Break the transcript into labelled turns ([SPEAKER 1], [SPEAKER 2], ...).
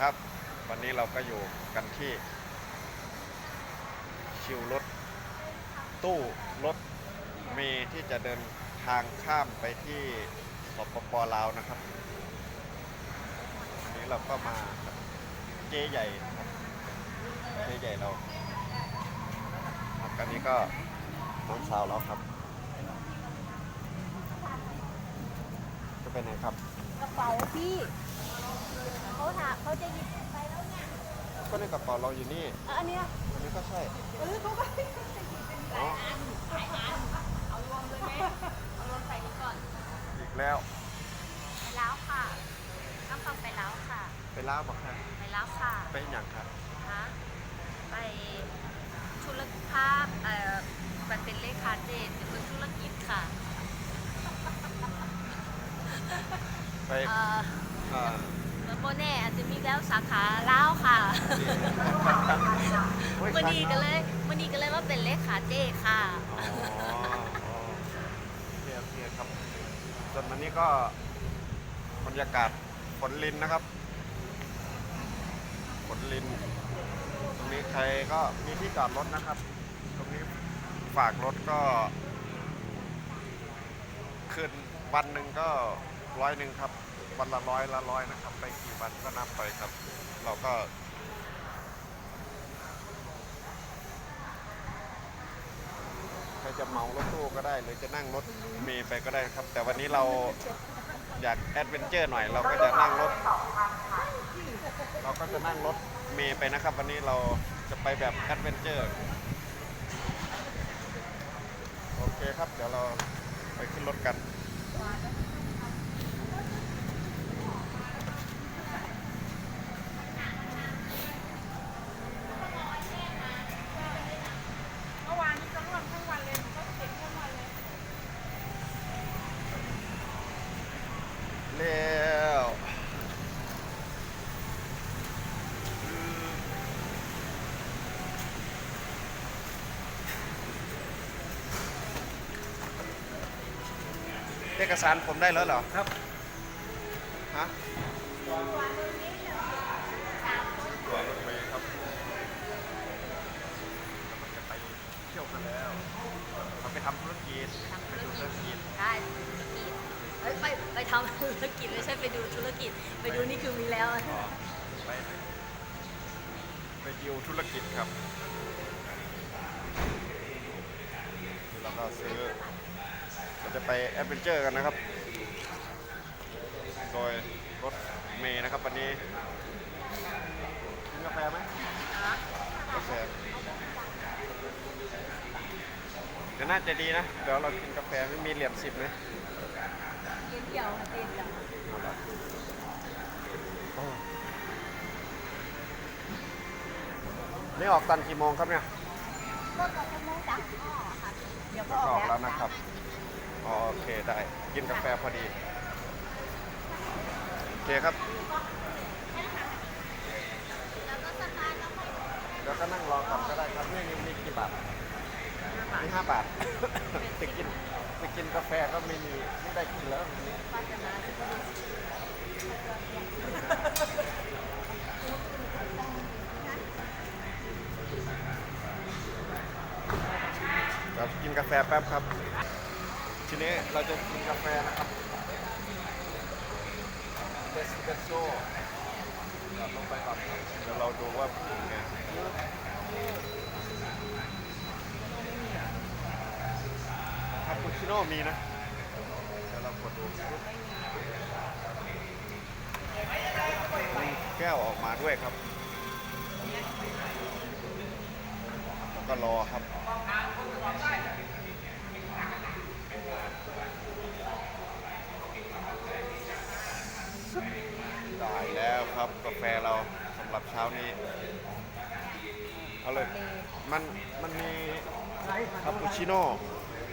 [SPEAKER 1] ครับ วันนี้เราก็อยู่กันที่ คิวรถ ตู้รถเมย์ที่จะเดินทางข้ามไปที่สปปลาวนะครับวันนี้เราก็มาเจ๊ใหญ่เจ๊ใหญ่เราครับอันนี้ก็น้องสาวเราครับจะไปไหนครับ
[SPEAKER 2] กระเป๋าพี่ เขาถามเขาจะหยิบไปแล้วเนี่ย
[SPEAKER 1] ก็ในกระเป๋าเราอยู่นี่
[SPEAKER 2] อะอันเนี้ย
[SPEAKER 1] อันนี้ก็ใช่
[SPEAKER 2] เออเขาไป
[SPEAKER 1] อ๋อ
[SPEAKER 2] เอารวมเลยไหมเอารวมใส่นี้ก่อน
[SPEAKER 1] อีกแล้ว
[SPEAKER 2] ไปแล้วค่ะน้ำฟังไปแล้วค่ะ
[SPEAKER 1] ไปล่าบอกค่ะ
[SPEAKER 2] ไปแล้วค่ะ
[SPEAKER 1] ไปอย่างครับ
[SPEAKER 2] คะไปธุรกิจภาพเอ่อมันเป็นเลขาเจนเป็นธุรกิจค่ะ
[SPEAKER 1] ไป
[SPEAKER 2] เอ่อ
[SPEAKER 1] เอ่อ
[SPEAKER 2] โมเน่อาจจะมีแล้วสาขาเล้าวค่ะ
[SPEAKER 1] โอ้ย
[SPEAKER 2] มันนีกันเลยมันนีกันเลยว่าเป็นเลขาเจค่ะ
[SPEAKER 1] อ๋ออ๋อโอเคโอเคครับส่วนวันนี้ก็บรรยากาศฝนลินนะครับฝนลินตรงนี้ใครก็มีที่จอดรถนะครับ ตรงนี้ฝากรถก็คืนวันหนึ่งก็ร้อยหนึ่งครับ วันละร้อยละร้อยนะครับ ไปกี่วันก็นับไปครับ เราก็ใครจะเหมารถตู้ก็ได้ หรือจะนั่งรถเมล์ไปก็ได้ครับ แต่วันนี้เราอยากแอดเวนเจอร์หน่อย เราก็จะนั่งรถ เราก็จะนั่งรถเมล์ไปนะครับ วันนี้เราจะไปแบบแอดเวนเจอร์โอเคครับ เดี๋ยวเราไปขึ้นรถกัน
[SPEAKER 3] เมื่อวานนี้ก็ร่วมทั้งวันเลยหนูก็เก็บทั้งวันเลย
[SPEAKER 1] เร็วเอกสารผมได้แล้วเหรอครับ ฮะตัวรถเมล์ครับเราจะไปเที่ยวกันแล้วเราไปทำธุรกิจ
[SPEAKER 2] ทำ
[SPEAKER 1] ไป
[SPEAKER 2] ธุร
[SPEAKER 1] ดู
[SPEAKER 2] กิ
[SPEAKER 1] ธุ
[SPEAKER 2] จ
[SPEAKER 1] รกิจ
[SPEAKER 2] ใช่ธุรกิจ เอ้ยไปไปทำธุรกิจไม่ใช่ไปดูธุรกิจ ไปดูนี่คือมีแล้ว
[SPEAKER 1] อ๋อไปไปดิวธุรกิจครับ แล้วก็ซื้อเราจะไปแอดเวนเจอร์กันนะครับ โดยรถเมย์นะครับวันนี้กินกาแฟไหมกาแฟเดี๋ยวน่าจะดีนะ เดี๋ยวเรากินกาแฟไม่มีเหรียญสิบนะ
[SPEAKER 2] เย็นเดียวค่ะเย็นเดียว
[SPEAKER 1] เอาละโอ้นี่ ออกตอนกี่โมงครับเนี่ย
[SPEAKER 2] ก็ต่อชั่วโมงจ้ะอ๋อค่ะเดี๋ยวก็
[SPEAKER 1] ก็
[SPEAKER 2] อ
[SPEAKER 1] อ
[SPEAKER 2] อ
[SPEAKER 1] อกก
[SPEAKER 2] แล้
[SPEAKER 1] แล้ววนะครับอ๋อโอเคได้ กินกาแฟพอดี โอเคครับเดี๋ยวก็นั่งรอก่อนก็ได้ครับนี่นี่นี่กี่บาทนี่ห้าบาทไปกินไปกินกาแฟก็ไม่มีไม่ได้กินแล้ววันนี้
[SPEAKER 2] ว่าจะมาที่นี่
[SPEAKER 1] เดี๋ยว กาแฟแป๊บครับ ทีนี้เราจะกินกาแฟนะครับเอสเปรสโซ่เดี๋ยวลงไปก่อนครับเดี๋ยวเราดูว่าเป็นยังไงคาปูชิโน่มีนะ เดี๋ยวเรากดดูแก้วออกมาด้วยครับแล้วก็รอครับ ได้แล้ว ครับกาแฟเราสำหรับเช้านี้เอาเลยมันมันมีคาปูชิโน่